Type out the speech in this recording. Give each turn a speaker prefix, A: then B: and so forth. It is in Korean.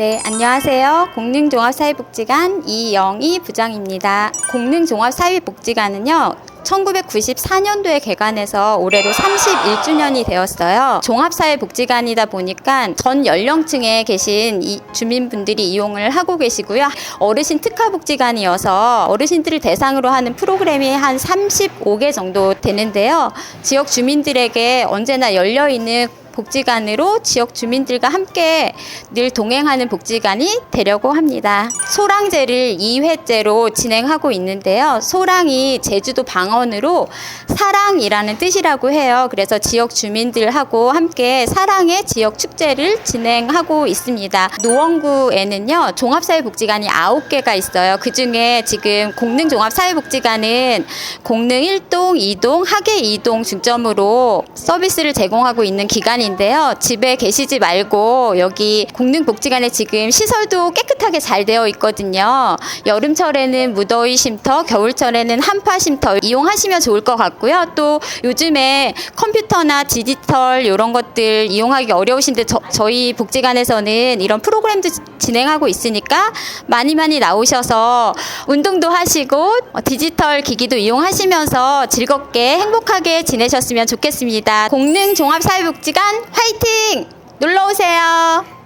A: 네, 안녕하세요. 공릉종합사회복지관 이영희 부장입니다. 공릉종합사회복지관은요, 1994년도에 개관해서 올해로 31주년이 되었어요. 종합사회복지관이다 보니까 전 연령층에 계신 이 주민분들이 이용을 하고 계시고요. 어르신 특화복지관이어서 어르신들을 대상으로 하는 프로그램이 한 35개 정도 되는데요. 지역 주민들에게 언제나 열려있는 복지관으로 지역 주민들과 함께 늘 동행하는 복지관이 되려고 합니다. 소랑제를 2회째로 진행하고 있는데요. 소랑이 제주도 방언으로 사랑이라는 뜻이라고 해요. 그래서 지역 주민들하고 함께 사랑의 지역 축제를 진행하고 있습니다. 노원구에는요, 종합사회복지관이 9개가 있어요. 그 중에 지금 공릉종합사회복지관은 공릉 1동, 2동, 하계 2동 중점으로 서비스를 제공하고 있는 기관 인데요. 집에 계시지 말고 여기 공릉복지관에 지금 시설도 깨끗하게 잘 되어 있거든요. 여름철에는 무더위 쉼터, 겨울철에는 한파 쉼터 이용하시면 좋을 것 같고요. 또 요즘에 컴퓨터나 디지털 이런 것들 이용하기 어려우신데 저, 저희 복지관에서는 이런 프로그램도 지- 진행하고 있으니까 많이 많이 나오셔서 운동도 하시고 어, 디지털 기기도 이용하시면서 즐겁게 행복하게 지내셨으면 좋겠습니다. 공릉 종합사회복지관 화이팅! 놀러 오세요.